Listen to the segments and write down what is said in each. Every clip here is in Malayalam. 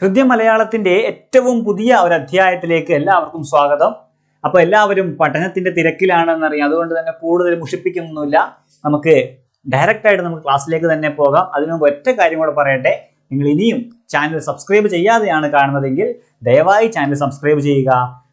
ഹൃദയ മലയാളത്തിന്റെ ഏറ്റവും പുതിയ ഒരു അധ്യായത്തിലേക്ക് എല്ലാവർക്കും സ്വാഗതം. അപ്പോൾ എല്ലാവരും പഠനത്തിന്റെ തിരക്കിലാണെന്നറിയാം. അതുകൊണ്ട് തന്നെ കൂടുതൽ മുഷിപ്പിക്കുന്നൊന്നുമില്ല. നമുക്ക് ഡയറക്റ്റ് ആയിട്ട് നമുക്ക് ക്ലാസ്സിലേക്ക് തന്നെ പോകാം. അതിനു മുമ്പ് ഒറ്റ കാര്യം കൂടെ പറയട്ടെ. നിങ്ങൾ ഇനിയും ചാനൽ സബ്സ്ക്രൈബ് ചെയ്യാതെയാണ് കാണുന്നതെങ്കിൽ ദയവായി ചാനൽ സബ്സ്ക്രൈബ് ചെയ്യുക.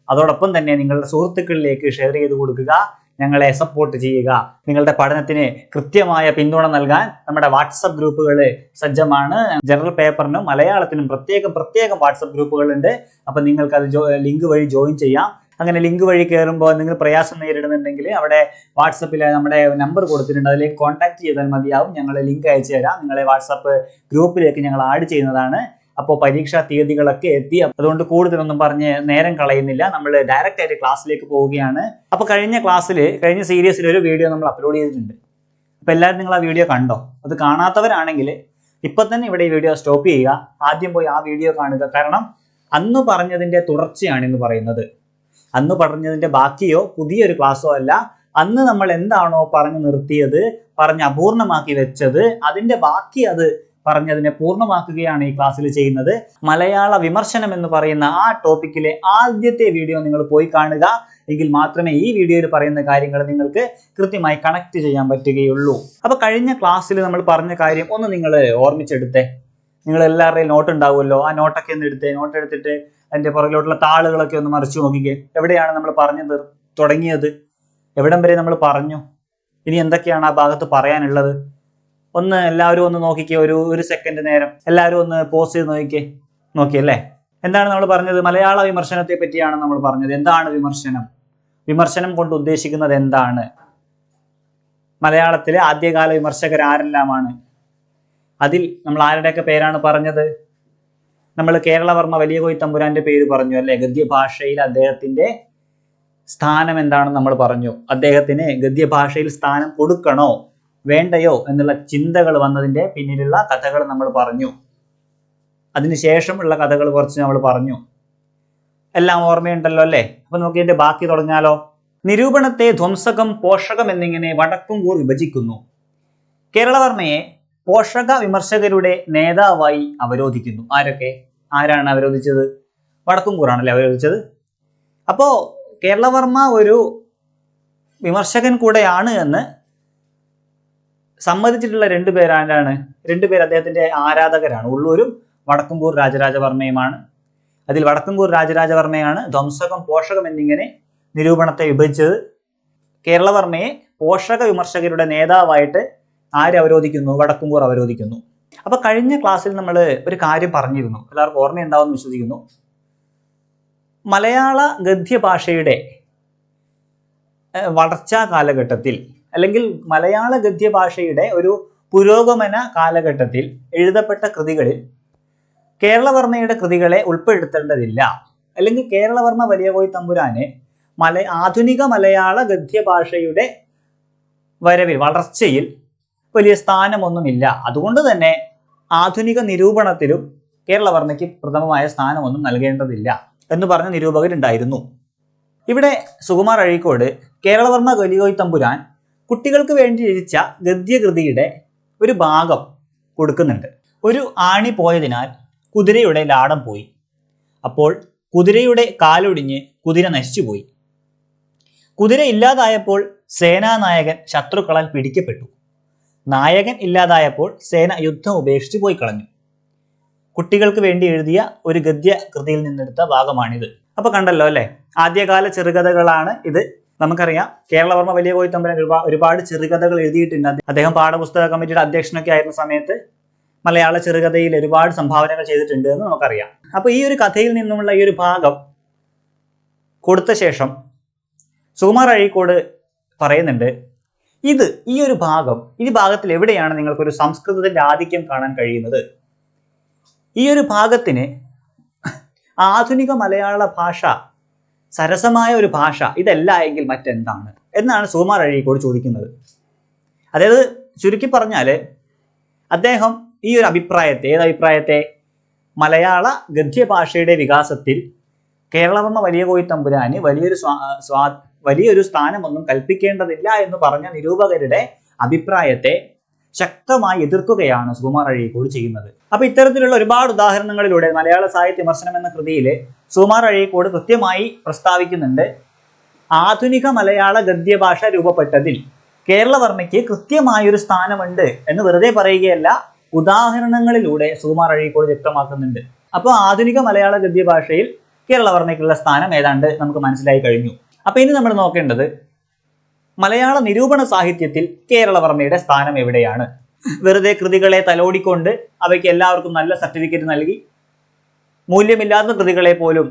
അതോടൊപ്പം തന്നെ നിങ്ങളുടെ സുഹൃത്തുക്കളിലേക്ക് ഷെയർ ചെയ്ത് കൊടുക്കുക. ഞങ്ങളെ സപ്പോർട്ട് ചെയ്യുക. നിങ്ങളുടെ പഠനത്തിന് കൃത്യമായ പിന്തുണ നൽകാൻ നമ്മുടെ വാട്സപ്പ് ഗ്രൂപ്പുകൾ സജ്ജമാണ്. ജനറൽ പേപ്പറിനും മലയാളത്തിനും പ്രത്യേകം പ്രത്യേകം വാട്സപ്പ് ഗ്രൂപ്പുകളുണ്ട്. അപ്പം നിങ്ങൾക്ക് അത് ലിങ്ക് വഴി ജോയിൻ ചെയ്യാം. അങ്ങനെ ലിങ്ക് വഴി കയറുമ്പോൾ നിങ്ങൾ പ്രയാസം നേരിടുന്നുണ്ടെങ്കിൽ അവിടെ വാട്സപ്പിൽ നമ്മുടെ നമ്പർ കൊടുത്തിട്ടുണ്ട്. അതിലേക്ക് കോൺടാക്ട് ചെയ്താൽ മതിയാവും. ഞങ്ങൾ ലിങ്ക് അയച്ചു തരാം. നിങ്ങളെ വാട്സപ്പ് ഗ്രൂപ്പിലേക്ക് ഞങ്ങൾ ആഡ് ചെയ്യുന്നതാണ്. അപ്പോൾ പരീക്ഷാ തീയതികളൊക്കെ എത്തി. അതുകൊണ്ട് കൂടുതലൊന്നും പറഞ്ഞ് നേരം കളയുന്നില്ല. നമ്മൾ ഡയറക്റ്റ് ആയിട്ട് ക്ലാസ്സിലേക്ക് പോവുകയാണ്. അപ്പോൾ കഴിഞ്ഞ ക്ലാസ്സിൽ കഴിഞ്ഞ സീരീസിൽ ഒരു വീഡിയോ നമ്മൾ അപ്ലോഡ് ചെയ്തിട്ടുണ്ട്. അപ്പോൾ എല്ലാവരും നിങ്ങൾ ആ വീഡിയോ കണ്ടോ? അത് കാണാത്തവരാണെങ്കിൽ ഇപ്പം തന്നെ ഇവിടെ ഈ വീഡിയോ സ്റ്റോപ്പ് ചെയ്യുക. ആദ്യം പോയി ആ വീഡിയോ കാണുക. കാരണം അന്ന് പറഞ്ഞതിന്റെ തുടർച്ചയാണ് എന്ന് പറയുന്നത്. അന്ന് പറഞ്ഞതിന്റെ ബാക്കിയോ പുതിയൊരു ക്ലാസ്സോ അല്ല. അന്ന് നമ്മൾ എന്താണോ പറഞ്ഞു നിർത്തിയത് പറഞ്ഞ് അപൂർണമാക്കി വെച്ചത് അതിന്റെ ബാക്കി അത് പറഞ്ഞതിനെ പൂർണമാക്കുകയാണ് ഈ ക്ലാസ്സിൽ ചെയ്യുന്നത്. മലയാള വിമർശനം എന്ന് പറയുന്ന ആ ടോപ്പിക്കിലെ ആദ്യത്തെ വീഡിയോ നിങ്ങൾ പോയി കാണുക. എങ്കിൽ മാത്രമേ ഈ വീഡിയോയിൽ പറയുന്ന കാര്യങ്ങൾ നിങ്ങൾക്ക് കൃത്യമായി കണക്ട് ചെയ്യാൻ പറ്റുകയുള്ളൂ. അപ്പൊ കഴിഞ്ഞ ക്ലാസ്സിൽ നമ്മൾ പറഞ്ഞ കാര്യം ഒന്ന് നിങ്ങൾ ഓർമ്മിച്ചെടുത്തേ. നിങ്ങൾ എല്ലാവരുടെയും നോട്ട് ഉണ്ടാവുമല്ലോ. ആ നോട്ടൊക്കെ ഒന്ന് എടുത്തേ. നോട്ട് എടുത്തിട്ട് അതിന്റെ പുറകിലോട്ടുള്ള താളുകളൊക്കെ ഒന്ന് മറിച്ചു നോക്കിക്കേ. എവിടെയാണ് നമ്മൾ പറഞ്ഞത്? തുടങ്ങിയത്. എവിടം വരെ നമ്മൾ പറഞ്ഞു? ഇനി എന്തൊക്കെയാണ് ആ ഭാഗത്ത് പറയാനുള്ളത്? ഒന്ന് എല്ലാവരും ഒന്ന് നോക്കിക്കേ ഒരു ഒരു സെക്കൻഡ് നേരം. എല്ലാവരും ഒന്ന് പോസ് ചെയ്ത് നോക്കിക്കേ നോക്കിയല്ലേ എന്താണ് നമ്മൾ പറഞ്ഞത്? മലയാള വിമർശനത്തെ പറ്റിയാണ് നമ്മൾ പറഞ്ഞത്. എന്താണ് വിമർശനം? വിമർശനം കൊണ്ട് ഉദ്ദേശിക്കുന്നത് എന്താണ്? മലയാളത്തിലെ ആദ്യകാല വിമർശകർ ആരെല്ലാമാണ് അതിൽ നമ്മൾ ആരുടെയൊക്കെ പേരാണ് പറഞ്ഞത്? നമ്മൾ കേരളവർമ്മ വലിയ കോയി തമ്പുരാന്റെ പേര് പറഞ്ഞു അല്ലെ? ഗദ്യഭാഷയിൽ അദ്ദേഹത്തിന്റെ സ്ഥാനം എന്താണെന്ന് നമ്മൾ പറഞ്ഞു. അദ്ദേഹത്തിന് ഗദ്യഭാഷയിൽ സ്ഥാനം കൊടുക്കണോ? വേണ്ടയോ എന്നുള്ള ചിന്തകൾ വന്നതിന്റെ പിന്നിലുള്ള കഥകൾ നമ്മൾ പറഞ്ഞു. അതിനുശേഷമുള്ള കഥകൾ കുറച്ച് നമ്മൾ പറഞ്ഞു. എല്ലാം ഓർമ്മയുണ്ടല്ലോ അല്ലേ? അപ്പൊ നമുക്ക് ഇതിന്റെ ബാക്കി തുടങ്ങാലോ. നിരൂപണത്തെ ധ്വംസകം പോഷകം എന്നിങ്ങനെ വടക്കുംകൂർ വിഭജിക്കുന്നു. കേരളവർമ്മയെ പോഷക വിമർശകരുടെ നേതാവായി അവരോധിക്കുന്നു. ആരൊക്കെ? ആരാണ് അവരോധിച്ചത്? വടക്കുംകൂറാണല്ലേ അവരോധിച്ചത്? അപ്പോൾ കേരളവർമ്മ ഒരു വിമർശകൻ കൂടെയാണ് എന്ന് സമ്മതിച്ചിട്ടുള്ള രണ്ടുപേരാരാണ് രണ്ടുപേർ അദ്ദേഹത്തിന്റെ ആരാധകരാണ്. ഉള്ളൂരും വടക്കുംകൂർ രാജരാജവർമ്മയുമാണ്. അതിൽ വടക്കുംകൂർ രാജരാജവർമ്മയാണ് ധ്വംസകം പോഷകം എന്നിങ്ങനെ നിരൂപണത്തെ വിഭജിച്ചത്. കേരളവർമ്മയെ പോഷക വിമർശകരുടെ നേതാവായിട്ട് ആര് അവരോധിക്കുന്നു? വടക്കുംകൂർ അവരോധിക്കുന്നു. അപ്പൊ കഴിഞ്ഞ ക്ലാസ്സിൽ നമ്മൾ ഒരു കാര്യം പറഞ്ഞിരുന്നു. എല്ലാവർക്കും ഓർമ്മയുണ്ടാവുമെന്ന് വിശ്വസിക്കുന്നു. മലയാള ഗദ്യഭാഷയുടെ വളർച്ചാ കാലഘട്ടത്തിൽ അല്ലെങ്കിൽ മലയാള ഗദ്യഭാഷയുടെ ഒരു പുരോഗമന കാലഘട്ടത്തിൽ എഴുതപ്പെട്ട കൃതികളിൽ കേരളവർമ്മയുടെ കൃതികളെ ഉൾപ്പെടുത്തേണ്ടതില്ല. അല്ലെങ്കിൽ കേരളവർമ്മ വലിയ കോയി തമ്പുരാനെ മല ആധുനിക മലയാള ഗദ്യഭാഷയുടെ വരവിൽ വളർച്ചയിൽ വലിയ സ്ഥാനമൊന്നുമില്ല. അതുകൊണ്ട് തന്നെ ആധുനിക നിരൂപണത്തിലും കേരളവർമ്മയ്ക്ക് പ്രഥമമായ സ്ഥാനമൊന്നും നൽകേണ്ടതില്ല എന്ന് പറഞ്ഞ നിരൂപകരുണ്ടായിരുന്നു. ഇവിടെ സുകുമാർ അഴീക്കോട് കേരളവർമ്മ വലിയോയ് തമ്പുരാൻ കുട്ടികൾക്ക് വേണ്ടി രചിച്ച ഗദ്യകൃതിയുടെ ഒരു ഭാഗം കൊടുക്കുന്നുണ്ട്. ഒരു ആണി പോയതിനാൽ കുതിരയുടെ ലാടം പോയി. അപ്പോൾ കുതിരയുടെ കാലൊടിഞ്ഞ് കുതിര നശിച്ചുപോയി. കുതിര ഇല്ലാതായപ്പോൾ സേനാനായകൻ ശത്രുക്കളാൽ പിടിക്കപ്പെട്ടു. നായകൻ ഇല്ലാതായപ്പോൾ സേന യുദ്ധം ഉപേക്ഷിച്ച് പോയി കളഞ്ഞു. കുട്ടികൾക്ക് വേണ്ടി എഴുതിയ ഒരു ഗദ്യ കൃതിയിൽ നിന്നെടുത്ത ഭാഗമാണിത്. അപ്പൊ കണ്ടല്ലോ അല്ലെ? ആദ്യകാല ചെറുകഥകളാണ് ഇത്. നമുക്കറിയാം കേരളവർമ്മ വലിയ കോയിത്തമ്പരൻ ഒരുപാട് ചെറുകഥകൾ എഴുതിയിട്ടുണ്ട്. അദ്ദേഹം- പാഠപുസ്തക കമ്മിറ്റിയുടെ അധ്യക്ഷനൊക്കെ ആയിരുന്ന സമയത്ത് മലയാള ചെറുകഥയിൽ ഒരുപാട് സംഭാവനകൾ ചെയ്തിട്ടുണ്ട് എന്ന് നമുക്കറിയാം. അപ്പൊ ഈ ഒരു കഥയിൽ നിന്നുമുള്ള ഈ ഒരു ഭാഗം കൊടുത്ത ശേഷം സുകുമാർ അഴീക്കോട് പറയുന്നുണ്ട് ഇത് ഈ ഒരു ഭാഗം ഈ ഭാഗത്തിൽ എവിടെയാണ് നിങ്ങൾക്കൊരു സംസ്കൃതത്തിന്റെ ആധിക്യം കാണാൻ കഴിയുന്നത്? ഈ ഒരു ഭാഗത്തിന് ആധുനിക മലയാള ഭാഷ സരസമായ ഒരു ഭാഷ ഇതല്ല എങ്കിൽ മറ്റെന്താണ്? എന്നാണ് സുകുമാർ അഴീക്കോട് ചോദിക്കുന്നത്. അതായത് ചുരുക്കി പറഞ്ഞാൽ അദ്ദേഹം ഈ ഒരു അഭിപ്രായത്തെ ഏത് അഭിപ്രായത്തെ? മലയാള ഗദ്യഭാഷയുടെ വികാസത്തിൽ കേരളവർമ്മ വലിയ കോയി തമ്പുരാന് വലിയൊരു സ്വാ വലിയൊരു സ്ഥാനമൊന്നും കൽപ്പിക്കേണ്ടതില്ല എന്ന് പറഞ്ഞ നിരൂപകരുടെ അഭിപ്രായത്തെ ശക്തമായി എതിർക്കുകയാണ് സുകുമാർ അഴീക്കോട് ചെയ്യുന്നത്. അപ്പൊ ഇത്തരത്തിലുള്ള ഒരുപാട് ഉദാഹരണങ്ങളിലൂടെ മലയാള സാഹിത്യ വിമർശനം എന്ന കൃതിയിൽ സുകുമാർ അഴീക്കോട് കൃത്യമായി പ്രസ്താവിക്കുന്നുണ്ട്. ആധുനിക മലയാള ഗദ്യഭാഷ രൂപപ്പെട്ടതിൽ കേരളവർമ്മയ്ക്ക് കൃത്യമായൊരു സ്ഥാനമുണ്ട് എന്ന് വെറുതെ പറയുകയല്ല ഉദാഹരണങ്ങളിലൂടെ സുകുമാർ അഴീക്കോട് വ്യക്തമാക്കുന്നുണ്ട്. അപ്പോൾ ആധുനിക മലയാള ഗദ്യഭാഷയിൽ കേരളവർമ്മയ്ക്കുള്ള സ്ഥാനം ഏതാണ്ട് നമുക്ക് മനസ്സിലായി കഴിഞ്ഞു. അപ്പൊ ഇനി നമ്മൾ നോക്കേണ്ടത് മലയാള നിരൂപണ സാഹിത്യത്തിൽ കേരളവർമ്മയുടെ സ്ഥാനം എവിടെയാണ്? വെറുതെ കൃതികളെ തലോടിക്കൊണ്ട് അവയ്ക്ക് എല്ലാവർക്കും നല്ല സർട്ടിഫിക്കറ്റ് നൽകി മൂല്യമില്ലാത്ത കൃതികളെ പോലും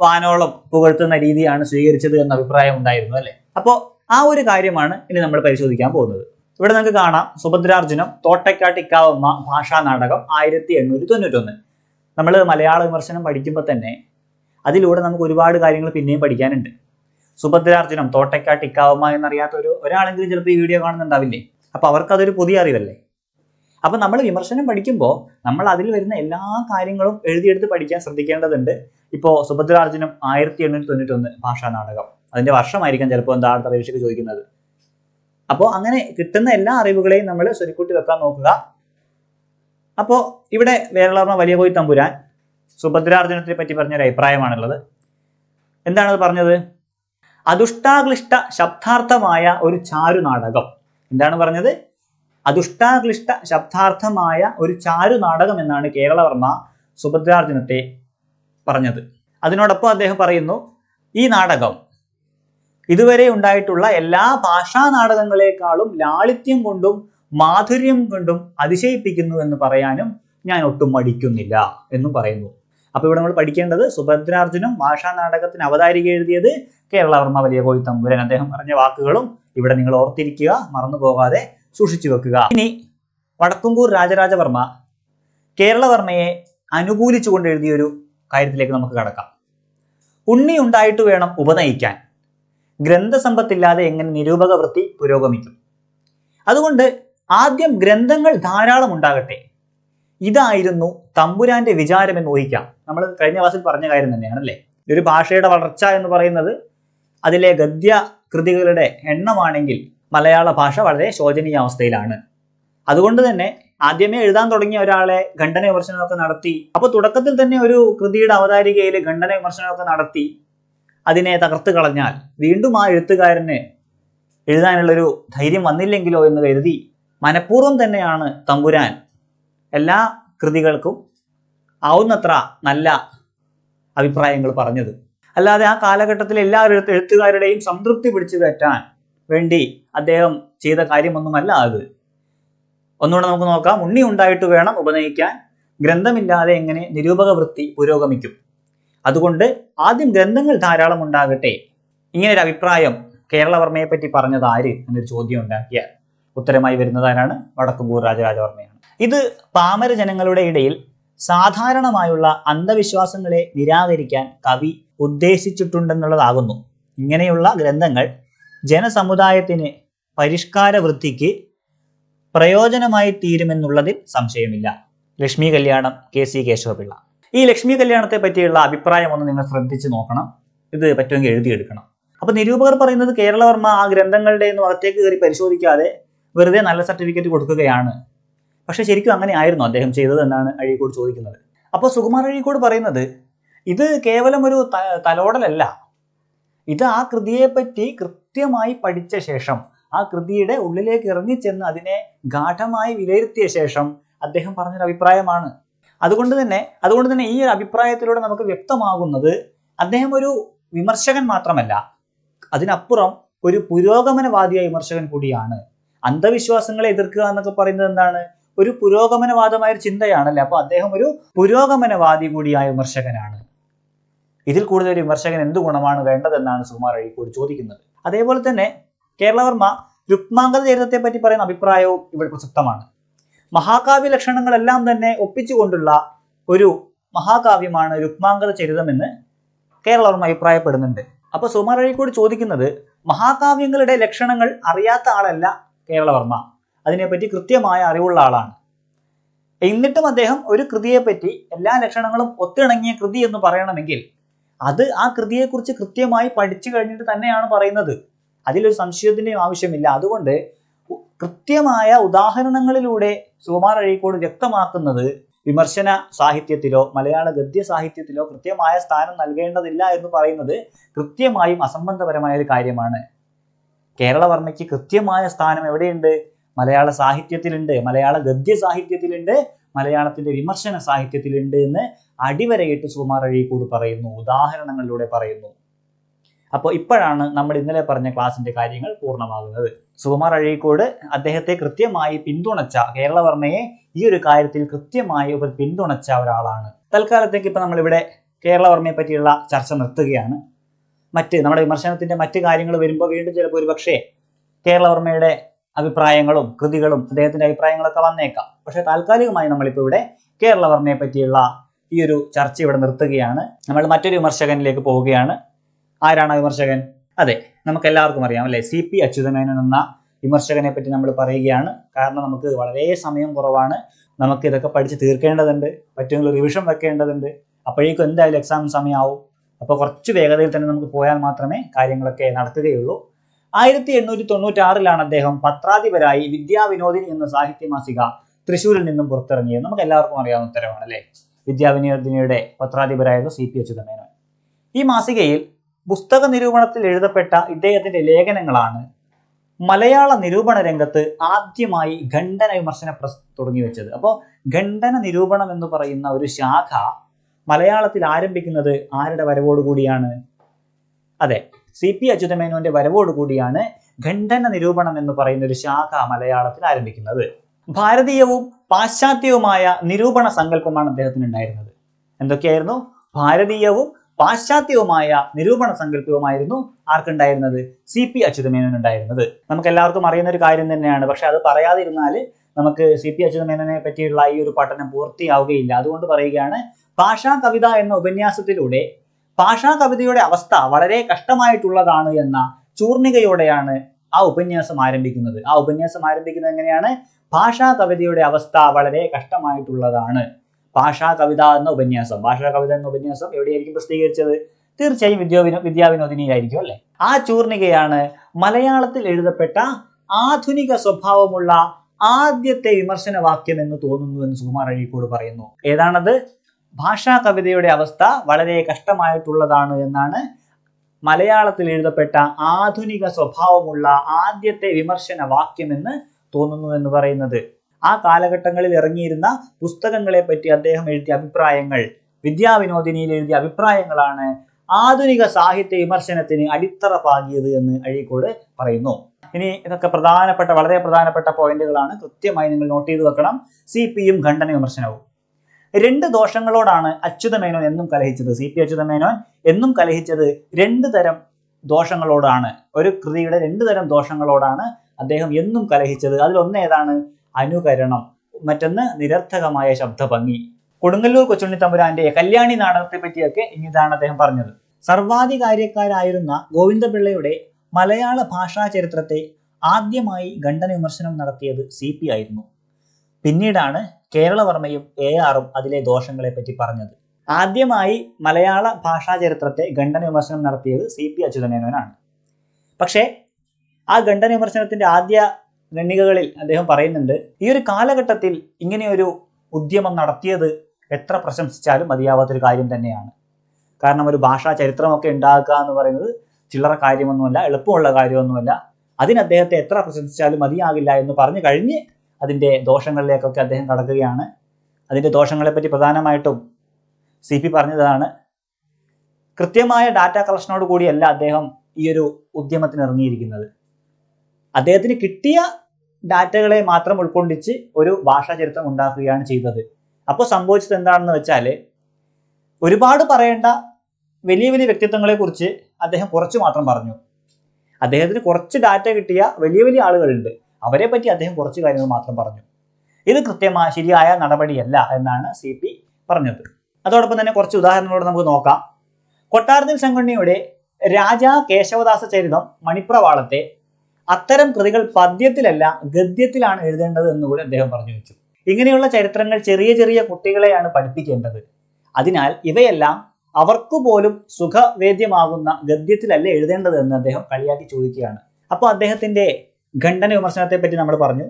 വാനോളം പുകഴ്ത്തുന്ന രീതിയാണ് സ്വീകരിച്ചത് എന്ന അഭിപ്രായം ഉണ്ടായിരുന്നു അല്ലെ? അപ്പോൾ ആ ഒരു കാര്യമാണ് ഇനി നമ്മൾ പരിശോധിക്കാൻ പോകുന്നത്. ഇവിടെ നമുക്ക് കാണാം സുഭദ്രാർജുനം തോട്ടക്കാട്ടിക്കാവമ്മ ഭാഷാ നാടകം ആയിരത്തി എണ്ണൂറ്റി തൊണ്ണൂറ്റൊന്ന്. നമ്മൾ മലയാള വിമർശനം പഠിക്കുമ്പോൾ തന്നെ അതിലൂടെ നമുക്ക് ഒരുപാട് കാര്യങ്ങൾ പിന്നെയും പഠിക്കാനുണ്ട്. സുഭദ്രാർജുനം തോട്ടക്കാട്ടിക്കാവമ്മ എന്നറിയാത്ത ഒരു ഒരാളെങ്കിലും ചിലപ്പോൾ ഈ വീഡിയോ കാണുന്നുണ്ടാവില്ലേ? അപ്പൊ അവർക്ക് അതൊരു പുതിയ അറിവല്ലേ? അപ്പൊ നമ്മൾ വിമർശനം പഠിക്കുമ്പോൾ നമ്മൾ അതിൽ വരുന്ന എല്ലാ കാര്യങ്ങളും എഴുതിയെടുത്ത് പഠിക്കാൻ ശ്രദ്ധിക്കേണ്ടതുണ്ട്. ഇപ്പോൾ സുഭദ്രാർജുനം ആയിരത്തി എണ്ണൂറ്റി തൊണ്ണൂറ്റി ഒന്ന് ഭാഷാ നാടകം. അതിന്റെ വർഷമായിരിക്കാം ചിലപ്പോൾ എന്താ അടുത്ത പരീക്ഷയ്ക്ക് ചോദിക്കുന്നത്. അപ്പോൾ അങ്ങനെ കിട്ടുന്ന എല്ലാ അറിവുകളെയും നമ്മൾ സ്വരുക്കൂട്ടി വെക്കാൻ നോക്കുക. അപ്പോൾ ഇവിടെ വേരളർമ്മ വലിയ കോയി തമ്പുരാൻ സുഭദ്രാർജുനത്തെ പറ്റി പറഞ്ഞൊരു അഭിപ്രായമാണുള്ളത് എന്താണത് പറഞ്ഞത്? അതുഷ്ടാക്ലിഷ്ട ശബ്ദാർത്ഥമായ ഒരു ചാരു നാടകം എന്താണ് പറഞ്ഞത്? അതുഷ്ടാക്ലിഷ്ട ശബ്ദാർത്ഥമായ ഒരു ചാരു നാടകം എന്നാണ് കേരളവർമ്മ സുഭദ്രാർജുനത്തെ പറഞ്ഞത്. അതിനോടൊപ്പം അദ്ദേഹം പറയുന്നു ഈ നാടകം ഇതുവരെ ഉണ്ടായിട്ടുള്ള എല്ലാ ഭാഷാ നാടകങ്ങളെക്കാളും ലാളിത്യം കൊണ്ടും മാധുര്യം കൊണ്ടും അതിശയിപ്പിക്കുന്നു എന്ന് പറയാനും ഞാൻ ഒട്ടും മടിക്കുന്നില്ല എന്നും പറയുന്നു. അപ്പൊ ഇവിടെ നമ്മൾ പഠിക്കേണ്ടത് സുഭദ്രാർജുനും ഭാഷാ നാടകത്തിന് അവതാരിക എഴുതിയത് കേരളവർമ്മ വലിയ കോയി തമ്പുരൻ അദ്ദേഹം പറഞ്ഞ വാക്കുകളും ഇവിടെ നിങ്ങൾ ഓർത്തിരിക്കുക മറന്നു പോകാതെ സൂക്ഷിച്ചു വെക്കുക. ഇനി വടക്കുംകൂർ രാജരാജവർമ്മ കേരളവർമ്മയെ അനുകൂലിച്ചുകൊണ്ട് എഴുതിയൊരു കാര്യത്തിലേക്ക് നമുക്ക് കടക്കാം. ഉണ്ണി ഉണ്ടായിട്ട് വേണം ഉപനയിക്കാൻ. ഗ്രന്ഥസമ്പത്തില്ലാതെ എങ്ങനെ നിരൂപക വൃത്തി പുരോഗമിക്കും? അതുകൊണ്ട് ആദ്യം ഗ്രന്ഥങ്ങൾ ധാരാളം ഉണ്ടാകട്ടെ. ഇതായിരുന്നു തമ്പുരാന്റെ വിചാരം എന്ന് ഊഹിക്കാം. നമ്മൾ കഴിഞ്ഞ ക്ലാസ്സിൽ പറഞ്ഞ കാര്യം തന്നെയാണ് അല്ലേ? ഒരു ഭാഷയുടെ വളർച്ച എന്ന് പറയുന്നത് അതിലെ ഗദ്യ കൃതികളുടെ എണ്ണമാണെങ്കിൽ മലയാള ഭാഷ വളരെ ശോചനീയ അവസ്ഥയിലാണ്. അതുകൊണ്ട് തന്നെ ആദ്യമേ എഴുതാൻ തുടങ്ങിയ ഒരാളെ ഖണ്ഡന വിമർശനമൊക്കെ നടത്തി അപ്പോൾ തുടക്കത്തിൽ തന്നെ ഒരു കൃതിയുടെ അവതാരികയിൽ ഖണ്ഡന വിമർശനമൊക്കെ നടത്തി അതിനെ തകർത്ത് കളഞ്ഞാൽ വീണ്ടും ആ എഴുത്തുകാരന് എഴുതാനുള്ളൊരു ധൈര്യം വന്നില്ലെങ്കിലോ എന്ന് കരുതി മനഃപൂർവം തന്നെയാണ് തമ്പുരാൻ എല്ലാ കൃതികൾക്കും ആവുന്നത്ര നല്ല അഭിപ്രായങ്ങൾ പറഞ്ഞത്. അല്ലാതെ ആ കാലഘട്ടത്തിൽ എല്ലാ എഴുത്ത് എഴുത്തുകാരുടെയും സംതൃപ്തി പിടിച്ചു കയറ്റാൻ വേണ്ടി അദ്ദേഹം ചെയ്ത കാര്യമൊന്നുമല്ല അത്. ഒന്നുകൂടെ നമുക്ക് നോക്കാം. ഉണ്ണി ഉണ്ടായിട്ട് വേണം ഉപനയിക്കാൻ. ഗ്രന്ഥമില്ലാതെ എങ്ങനെ നിരൂപക വൃത്തി പുരോഗമിക്കും. അതുകൊണ്ട് ആദ്യം ഗ്രന്ഥങ്ങൾ ധാരാളം ഉണ്ടാകട്ടെ. ഇങ്ങനെ ഒരു അഭിപ്രായം കേരളവർമ്മയെ പറ്റി പറഞ്ഞത് ആര് എന്നൊരു ചോദ്യം ഉണ്ടാക്കിയാൽ ഉത്തരമായി വരുന്നതാരാണ് വടക്കുംകൂർ രാജരാജവർമ്മയാണ്. ഇത് പാമര ജനങ്ങളുടെ ഇടയിൽ സാധാരണമായുള്ള അന്ധവിശ്വാസങ്ങളെ നിരാകരിക്കാൻ കവി ഉദ്ദേശിച്ചിട്ടുണ്ടെന്നുള്ളതാകുന്നു. ഇങ്ങനെയുള്ള ഗ്രന്ഥങ്ങൾ ജനസമുദായത്തിന് പരിഷ്കാര വൃത്തിക്ക് പ്രയോജനമായി തീരുമെന്നുള്ളതിൽ സംശയമില്ല. ലക്ഷ്മി കല്യാണം കെ സി കേശവപിള്ള. ഈ ലക്ഷ്മി കല്യാണത്തെ പറ്റിയുള്ള അഭിപ്രായം ഒന്ന് നിങ്ങൾ ശ്രദ്ധിച്ചു നോക്കണം. ഇത് പറ്റുമെങ്കിൽ എഴുതിയെടുക്കണം. അപ്പൊ നിരൂപകർ പറയുന്നത് കേരളവർമ്മ ആ ഗ്രന്ഥങ്ങളുടെ ഒന്നും അകത്തേക്ക് കയറി പരിശോധിക്കാതെ വെറുതെ നല്ല സർട്ടിഫിക്കറ്റ് കൊടുക്കുകയാണ്. പക്ഷെ ശരിക്കും അങ്ങനെ ആയിരുന്നു അദ്ദേഹം ചെയ്തത് എന്നാണ് അഴീക്കോട് ചോദിക്കുന്നത്. അപ്പോൾ സുകുമാർ അഴീക്കോട് പറയുന്നത് ഇത് കേവലം ഒരു തലോടലല്ല. ഇത് ആ കൃതിയെപ്പറ്റി കൃത്യമായി പഠിച്ച ശേഷം ആ കൃതിയുടെ ഉള്ളിലേക്ക് ഇറങ്ങിച്ചെന്ന് അതിനെ ഗാഠമായി വിലയിരുത്തിയ ശേഷം അദ്ദേഹം പറഞ്ഞൊരു അഭിപ്രായമാണ്. അതുകൊണ്ട് തന്നെ അതുകൊണ്ട് തന്നെ ഈ ഒരു അഭിപ്രായത്തിലൂടെ നമുക്ക് വ്യക്തമാകുന്നത് അദ്ദേഹം ഒരു വിമർശകൻ മാത്രമല്ല അതിനപ്പുറം ഒരു പുരോഗമനവാദിയായ വിമർശകൻ കൂടിയാണ്. അന്ധവിശ്വാസങ്ങളെ എതിർക്കുക എന്നൊക്കെ പറയുന്നത് എന്താണ്? ഒരു പുരോഗമനവാദമായ ഒരു ചിന്തയാണല്ലേ? അപ്പോൾ അദ്ദേഹം ഒരു പുരോഗമനവാദി കൂടിയായ വിമർശകനാണ്. ഇതിൽ കൂടുതൽ വിമർശകൻ എന്ത് ഗുണമാണ് വേണ്ടതെന്നാണ് സുകുമാർ അഴീക്കോട് ചോദിക്കുന്നത്. അതേപോലെ തന്നെ കേരളവർമ്മ രുക്മാംഗത ചരിതത്തെ പറ്റി പറയുന്ന അഭിപ്രായവും ഇവിടെ പ്രസക്തമാണ്. മഹാകാവ്യ ലക്ഷണങ്ങളെല്ലാം തന്നെ ഒപ്പിച്ചുകൊണ്ടുള്ള ഒരു മഹാകാവ്യമാണ് രുക്മാംഗത ചരിതമെന്ന് കേരളവർമ്മ അഭിപ്രായപ്പെടുന്നുണ്ട്. അപ്പോൾ സുകുമാർ അഴീക്കോട് ചോദിക്കുന്നത് മഹാകാവ്യങ്ങളുടെ ലക്ഷണങ്ങൾ അറിയാത്ത ആളല്ല കേരളവർമ്മ അതിനെപ്പറ്റി കൃത്യമായ അറിവുള്ള ആളാണ്. എന്നിട്ടും അദ്ദേഹം ഒരു കൃതിയെപ്പറ്റി എല്ലാ ലക്ഷണങ്ങളും ഒത്തിണങ്ങിയ കൃതി എന്ന് പറയണമെങ്കിൽ അത് ആ കൃതിയെക്കുറിച്ച് കൃത്യമായി പഠിച്ചു കഴിഞ്ഞിട്ട് തന്നെയാണ് പറയുന്നത്. അതിലൊരു സംശയത്തിന്റെയും ആവശ്യമില്ല. അതുകൊണ്ട് കൃത്യമായ ഉദാഹരണങ്ങളിലൂടെ സുകുമാർ അഴീക്കോട് വ്യക്തമാക്കുന്നത് വിമർശന സാഹിത്യത്തിലോ മലയാള ഗദ്യ സാഹിത്യത്തിലോ കൃത്യമായ സ്ഥാനം നൽകേണ്ടതില്ല എന്ന് പറയുന്നത് കൃത്യമായും അസംബന്ധപരമായ ഒരു കാര്യമാണ്. കേരളവർമ്മയ്ക്ക് കൃത്യമായ സ്ഥാനം എവിടെയുണ്ട്? മലയാള സാഹിത്യത്തിലുണ്ട് മലയാള ഗദ്യ സാഹിത്യത്തിലുണ്ട് മലയാളത്തിന്റെ വിമർശന സാഹിത്യത്തിലുണ്ട് എന്ന് അടിവരയിട്ട് സുകുമാർ അഴീക്കോട് പറയുന്നു ഉദാഹരണങ്ങളിലൂടെ പറയുന്നു. അപ്പോൾ ഇപ്പോഴാണ് നമ്മൾ ഇന്നലെ പറഞ്ഞ ക്ലാസിന്റെ കാര്യങ്ങൾ പൂർണമാകുന്നത്. സുകുമാർ അഴീക്കോട് അദ്ദേഹത്തെ കൃത്യമായി പിന്തുണച്ച കേരളവർമ്മയെ ഈ ഒരു കാര്യത്തിൽ കൃത്യമായി ഒരു പിന്തുണച്ച ഒരാളാണ്. തൽക്കാലത്തേക്ക് ഇപ്പൊ നമ്മളിവിടെ കേരളവർമ്മയെ പറ്റിയുള്ള ചർച്ച നിർത്തുകയാണ്. മറ്റ് നമ്മുടെ വിമർശനത്തിന്റെ മറ്റ് കാര്യങ്ങൾ വരുമ്പോൾ വീണ്ടും ചിലപ്പോൾ ഒരു പക്ഷേ കേരളവർമ്മയുടെ അഭിപ്രായങ്ങളും കൃതികളും അദ്ദേഹത്തിന്റെ അഭിപ്രായങ്ങളൊക്കെ വന്നേക്കാം. പക്ഷെ താൽക്കാലികമായി നമ്മളിപ്പോൾ ഇവിടെ കേരളവർമ്മയെ പറ്റിയുള്ള ഈ ഒരു ചർച്ച ഇവിടെ നിർത്തുകയാണ്. നമ്മൾ മറ്റൊരു വിമർശകനിലേക്ക് പോവുകയാണ്. ആരാണ് വിമർശകൻ? അതെ നമുക്ക് എല്ലാവർക്കും അറിയാം അല്ലെ? സി പി അച്യുതമേനോൻ എന്ന വിമർശകനെ പറ്റി നമ്മൾ പറയുകയാണ്. കാരണം നമുക്ക് വളരെ സമയം കുറവാണ്. നമുക്ക് ഇതൊക്കെ പഠിച്ച് തീർക്കേണ്ടതുണ്ട്. പറ്റുമെങ്കിൽ റിവിഷൻ വെക്കേണ്ടതുണ്ട്. അപ്പോഴേക്കും എന്തായാലും എക്സാം സമയമാവും അപ്പോൾ കുറച്ച് വേഗതയിൽ തന്നെ നമുക്ക് പോയാൽ മാത്രമേ കാര്യങ്ങളൊക്കെ നടക്കുകയുള്ളൂ. ആയിരത്തി എണ്ണൂറ്റി തൊണ്ണൂറ്റാറിലാണ് അദ്ദേഹം പത്രാധിപരായി വിദ്യാവിനോദിനി എന്ന സാഹിത്യ മാസിക തൃശ്ശൂരിൽ നിന്നും പുറത്തിറങ്ങിയത്. നമുക്ക് എല്ലാവർക്കും അറിയാവുന്ന ഉത്തരവാണ് അല്ലേ? വിദ്യാവിനോദിനിയുടെ പത്രാധിപരായിരുന്നു സി പി അച്യുതമേനോൻ. ഈ മാസികയിൽ പുസ്തക നിരൂപണത്തിൽ എഴുതപ്പെട്ട ഇദ്ദേഹത്തിന്റെ ലേഖനങ്ങളാണ് മലയാള നിരൂപണ രംഗത്ത് ആദ്യമായി ഖണ്ഡന വിമർശന പ്രസ് തുടങ്ങി വെച്ചത് അപ്പോൾ ഖണ്ഡന നിരൂപണം എന്ന് പറയുന്ന ഒരു ശാഖ മലയാളത്തിൽ ആരംഭിക്കുന്നത് ആരുടെ വരവോടുകൂടിയാണ്? അതെ സി പി അച്യുതമേനോന്റെ വരവോടുകൂടിയാണ് ഖണ്ഡന നിരൂപണം എന്ന് പറയുന്ന ഒരു ശാഖ മലയാളത്തിൽ ആരംഭിക്കുന്നത്. ഭാരതീയവും പാശ്ചാത്യവുമായ നിരൂപണ സങ്കല്പമാണ് അദ്ദേഹത്തിന് ഉണ്ടായിരുന്നത്. എന്തൊക്കെയായിരുന്നു? ഭാരതീയവും പാശ്ചാത്യവുമായ നിരൂപണ സങ്കല്പവുമായിരുന്നു ആർക്കുണ്ടായിരുന്നത്? സി പി അച്യുതമേനോൻ ഉണ്ടായിരുന്നത് നമുക്ക് എല്ലാവർക്കും അറിയുന്ന ഒരു കാര്യം തന്നെയാണ്. പക്ഷെ അത് പറയാതിരുന്നാൽ നമുക്ക് സി പി അച്യുതമേനോനെ പറ്റിയുള്ള ഈ ഒരു പഠനം പൂർത്തിയാവുകയില്ല. അതുകൊണ്ട് പറയുകയാണ് ഭാഷാ കവിത എന്ന ഉപന്യാസത്തിലൂടെ ഭാഷാ കവിതയുടെ അവസ്ഥ വളരെ കഷ്ടമായിട്ടുള്ളതാണ് എന്ന ചൂർണികയോടെയാണ് ആ ഉപന്യാസം ആരംഭിക്കുന്നത്. ആ ഉപന്യാസം ആരംഭിക്കുന്നത് എങ്ങനെയാണ്? ഭാഷാ കവിതയുടെ അവസ്ഥ വളരെ കഷ്ടമായിട്ടുള്ളതാണ്. ഭാഷാ കവിത എന്ന ഉപന്യാസം. ഭാഷാ കവിത എന്ന ഉപന്യാസം എവിടെയായിരിക്കും പ്രസിദ്ധീകരിച്ചത്? തീർച്ചയായും വിദ്യാവിനോ വിദ്യാവിനോദിനിയിലായിരിക്കും അല്ലേ? ആ ചൂർണികയാണ് മലയാളത്തിൽ എഴുതപ്പെട്ട ആധുനിക സ്വഭാവമുള്ള ആദ്യത്തെ വിമർശന വാക്യം എന്ന് തോന്നുന്നു എന്ന് സുകുമാർ അഴീക്കോട് പറയുന്നു. ഏതാണത്? ഭാഷാ കവിതയുടെ അവസ്ഥ വളരെ കഷ്ടമായിട്ടുള്ളതാണ് എന്നാണ് മലയാളത്തിൽ എഴുതപ്പെട്ട ആധുനിക സ്വഭാവമുള്ള ആദ്യത്തെ വിമർശന വാക്യമെന്ന് തോന്നുന്നു എന്ന് പറയുന്നത്. ആ കാലഘട്ടങ്ങളിൽ ഇറങ്ങിയിരുന്ന പുസ്തകങ്ങളെ പറ്റി അദ്ദേഹം എഴുതിയ അഭിപ്രായങ്ങൾ വിദ്യാവിനോദിനിയിൽ എഴുതിയ അഭിപ്രായങ്ങളാണ് ആധുനിക സാഹിത്യ വിമർശനത്തിന് അടിത്തറ പാകിയത് എന്ന് അഴീക്കോട് പറയുന്നു. ഇനി ഇതൊക്കെ പ്രധാനപ്പെട്ട വളരെ പ്രധാനപ്പെട്ട പോയിന്റുകളാണ് കൃത്യമായി നിങ്ങൾ നോട്ട് ചെയ്ത് വെക്കണം. സി പിയും ഖണ്ഡന വിമർശനവും. രണ്ട് ദോഷങ്ങളോടാണ് അച്യുതമേനോൻ എന്നും കലഹിച്ചത്. സി പി അച്യുതമേനോൻ എന്നും കലഹിച്ചത് രണ്ട് തരം ദോഷങ്ങളോടാണ്. ഒരു കൃതിയുടെ രണ്ട് തരം ദോഷങ്ങളോടാണ് അദ്ദേഹം എന്നും കലഹിച്ചത്. അതിലൊന്ന് ഏതാണ്? അനുകരണം. മറ്റൊന്ന് നിരർത്ഥകമായ ശബ്ദഭംഗി. കൊടുങ്ങല്ലൂർ കൊച്ചുണ്ണി തമ്പുരാന്റെ കല്യാണി നാടകത്തെ പറ്റിയൊക്കെ ഇനിതാണ് അദ്ദേഹം പറഞ്ഞത്. സർവാധികാര്യക്കാരായിരുന്ന ഗോവിന്ദപിള്ളയുടെ മലയാള ഭാഷാ ചരിത്രത്തെ ആദ്യമായി ഖണ്ഡന വിമർശനം നടത്തിയത് സി പി ആയിരുന്നു. പിന്നീടാണ് കേരളവർമ്മയും എ ആറും അതിലെ ദോഷങ്ങളെ പറ്റി പറഞ്ഞത്. ആദ്യമായി മലയാള ഭാഷാ ചരിത്രത്തെ ഖണ്ഡന വിമർശനം നടത്തിയത് സി പി അച്യുതമേനോനാണ് പക്ഷേ ആ ഖണ്ഡന വിമർശനത്തിന്റെ ആദ്യ ഖണ്ഡികകളിൽ അദ്ദേഹം പറയുന്നുണ്ട് ഈ ഒരു കാലഘട്ടത്തിൽ ഇങ്ങനെയൊരു ഉദ്യമം നടത്തിയത് എത്ര പ്രശംസിച്ചാലും മതിയാവാത്തൊരു കാര്യം തന്നെയാണ്. കാരണം ഒരു ഭാഷാ ചരിത്രമൊക്കെ ഉണ്ടാക്കുക എന്ന് പറയുന്നത് ചില്ലറ കാര്യമൊന്നുമല്ല എളുപ്പമുള്ള കാര്യമൊന്നുമല്ല. അതിന് അദ്ദേഹത്തെ എത്ര പ്രശംസിച്ചാലും മതിയാകില്ല എന്ന് പറഞ്ഞു കഴിഞ്ഞ് അതിന്റെ ദോഷങ്ങളിലേക്കൊക്കെ അദ്ദേഹം കടക്കുകയാണ്. അതിന്റെ ദോഷങ്ങളെപ്പറ്റി പ്രധാനമായിട്ടും സി പി പറഞ്ഞതാണ്. കൃത്യമായ ഡാറ്റ കളക്ഷനോട് കൂടിയല്ല അദ്ദേഹം ഈ ഒരു ഉദ്യമത്തിന് ഇറങ്ങിയിരിക്കുന്നത്. അദ്ദേഹത്തിന് കിട്ടിയ ഡാറ്റകളെ മാത്രം ഉൾക്കൊണ്ടിച്ച് ഒരു ഭാഷാ ചരിത്രം ഉണ്ടാക്കുകയാണ് ചെയ്തത്. അപ്പോൾ സംഭവിച്ചത് എന്താണെന്ന് വെച്ചാൽ ഒരുപാട് പറയേണ്ട വലിയ വലിയ വ്യക്തിത്വങ്ങളെ കുറിച്ച് അദ്ദേഹം കുറച്ച് മാത്രം പറഞ്ഞു. അദ്ദേഹത്തിന് കുറച്ച് ഡാറ്റ കിട്ടിയ വലിയ വലിയ ആളുകളുണ്ട്. അവരെ പറ്റി അദ്ദേഹം കുറച്ച് കാര്യങ്ങൾ മാത്രം പറഞ്ഞു. ഇത് കൃത്യമായ ശരിയായ നടപടിയല്ല എന്നാണ് സി പി പറഞ്ഞത്. അതോടൊപ്പം തന്നെ കുറച്ച് ഉദാഹരണങ്ങളോട് നമുക്ക് നോക്കാം. കൊട്ടാരത്തിൽ ശങ്കുണ്ണിയുടെ രാജാ കേശവദാസ ചരിതം മണിപ്രവാളത്തെ അത്തരം കൃതികൾ പദ്യത്തിലല്ല ഗദ്യത്തിലാണ് എഴുതേണ്ടത് എന്നുകൂടി അദ്ദേഹം പറഞ്ഞു വെച്ചു. ഇങ്ങനെയുള്ള ചരിത്രങ്ങൾ ചെറിയ ചെറിയ കുട്ടികളെയാണ് പഠിപ്പിക്കേണ്ടത്. അതിനാൽ ഇവയെല്ലാം അവർക്കു പോലും സുഖവേദ്യമാകുന്ന ഗദ്യത്തിലല്ല എഴുതേണ്ടത് എന്ന് അദ്ദേഹം കളിയാക്കി ചോദിക്കുകയാണ്. അപ്പോൾ അദ്ദേഹത്തിന്റെ ഖണ്ഡന വിമർശനത്തെ പറ്റി നമ്മൾ പറഞ്ഞു.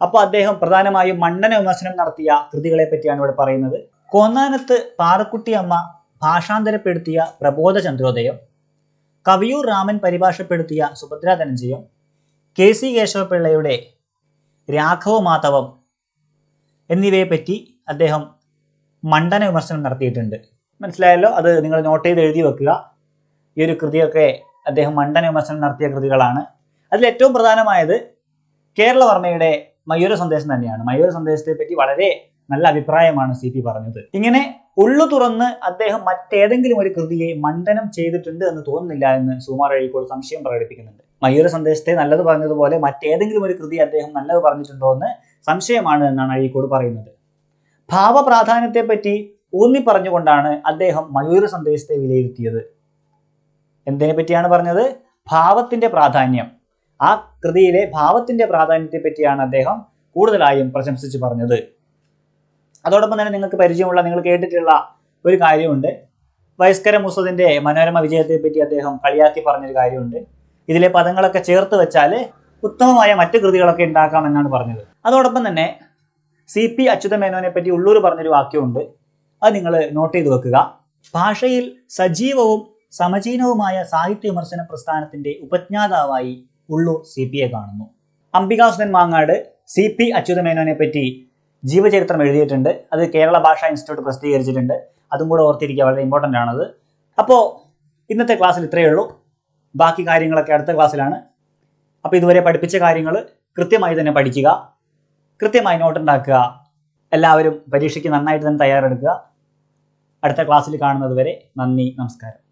അപ്പോൾ അദ്ദേഹം പ്രധാനമായും മണ്ഡന വിമർശനം നടത്തിയ കൃതികളെ പറ്റിയാണ് ഇവിടെ പറയുന്നത്. കോന്നാനത്ത് പാറക്കുട്ടി അമ്മ ഭാഷാന്തരപ്പെടുത്തിയ പ്രബോധ ചന്ദ്രോദയം കവിയൂർ രാമൻ പരിഭാഷപ്പെടുത്തിയ സുഭദ്രാ ധനഞ്ജയം കെ സി കേശവപിള്ളയുടെ രാഘവ മാധവം എന്നിവയെ പറ്റി അദ്ദേഹം മണ്ഡന വിമർശനം നടത്തിയിട്ടുണ്ട്. മനസ്സിലായല്ലോ? അത് നിങ്ങൾ നോട്ട് ചെയ്ത് എഴുതി വെക്കുക. ഈ ഒരു കൃതിയൊക്കെ അദ്ദേഹം മണ്ഡന വിമർശനം നടത്തിയ കൃതികളാണ്. അതിൽ ഏറ്റവും പ്രധാനമായത് കേരളവർമ്മയുടെ മയൂര സന്ദേശം തന്നെയാണ്. മയൂര സന്ദേശത്തെ പറ്റി വളരെ നല്ല അഭിപ്രായമാണ് സി പി പറഞ്ഞത്. ഇങ്ങനെ ഉള്ളു തുറന്ന് അദ്ദേഹം മറ്റേതെങ്കിലും ഒരു കൃതിയെ മണ്ഡനം ചെയ്തിട്ടുണ്ട് എന്ന് തോന്നുന്നില്ല എന്ന് സുമാർ അഴീക്കോട് സംശയം പ്രകടിപ്പിക്കുന്നുണ്ട്. മയൂര സന്ദേശത്തെ നല്ലത് പറഞ്ഞതുപോലെ മറ്റേതെങ്കിലും ഒരു കൃതി അദ്ദേഹം നല്ലത് പറഞ്ഞിട്ടുണ്ടോ എന്ന് സംശയമാണ് എന്നാണ് അഴീക്കോട് പറയുന്നത്. ഭാവപ്രാധാന്യത്തെ പറ്റി ഊന്നി പറഞ്ഞുകൊണ്ടാണ് അദ്ദേഹം മയൂര സന്ദേശത്തെ വിലയിരുത്തിയത്. എന്തിനെ പറ്റിയാണ് പറഞ്ഞത്? ഭാവത്തിന്റെ പ്രാധാന്യം. ആ കൃതിയിലെ ഭാവത്തിന്റെ പ്രാധാന്യത്തെ പറ്റിയാണ് അദ്ദേഹം കൂടുതലായും പ്രശംസിച്ച് പറഞ്ഞത്. അതോടൊപ്പം തന്നെ നിങ്ങൾക്ക് പരിചയമുള്ള നിങ്ങൾ കേട്ടിട്ടുള്ള ഒരു കാര്യമുണ്ട്. വയസ്കര മുസദിന്റെ മനോരമ വിജയത്തെ പറ്റി അദ്ദേഹം കളിയാക്കി പറഞ്ഞൊരു കാര്യമുണ്ട്. ഇതിലെ പദങ്ങളൊക്കെ ചേർത്ത് വെച്ചാൽ ഉത്തമമായ മറ്റ് കൃതികളൊക്കെ ഉണ്ടാക്കാം എന്നാണ് പറഞ്ഞത്. അതോടൊപ്പം തന്നെ സി പി അച്യുതമേനോനെ പറ്റി ഉള്ളൂർ പറഞ്ഞൊരു വാക്യമുണ്ട്. അത് നിങ്ങൾ നോട്ട് ചെയ്ത് വെക്കുക. ഭാഷയിൽ സജീവവും സമചീനവുമായ സാഹിത്യ വിമർശന പ്രസ്ഥാനത്തിന്റെ ഉപജ്ഞാതാവായി ഉള്ളൂർ സി പി എ കാണുന്നു. അംബികാസുധൻ മാങ്ങാട് സി പി അച്യുതമേനോനെ പറ്റി ജീവചരിത്രം എഴുതിയിട്ടുണ്ട്. അത് കേരള ഭാഷാ ഇൻസ്റ്റിറ്റ്യൂട്ട് പ്രസിദ്ധീകരിച്ചിട്ടുണ്ട്. അതും കൂടെ ഓർത്തിരിക്കുക വളരെ ഇമ്പോർട്ടന്റ് ആണത്. അപ്പോൾ ഇന്നത്തെ ക്ലാസ്സിൽ ഇത്രയേ ഉള്ളൂ. ബാക്കി കാര്യങ്ങളൊക്കെ അടുത്ത ക്ലാസ്സിലാണ്. അപ്പോൾ ഇതുവരെ പഠിപ്പിച്ച കാര്യങ്ങൾ കൃത്യമായി തന്നെ പഠിക്കുക. കൃത്യമായി നോട്ട് ഉണ്ടാക്കുക. എല്ലാവരും പരീക്ഷയ്ക്ക് നന്നായിട്ട് തന്നെ തയ്യാറെടുക്കുക. അടുത്ത ക്ലാസ്സിൽ കാണുന്നത് വരെ നന്ദി നമസ്കാരം.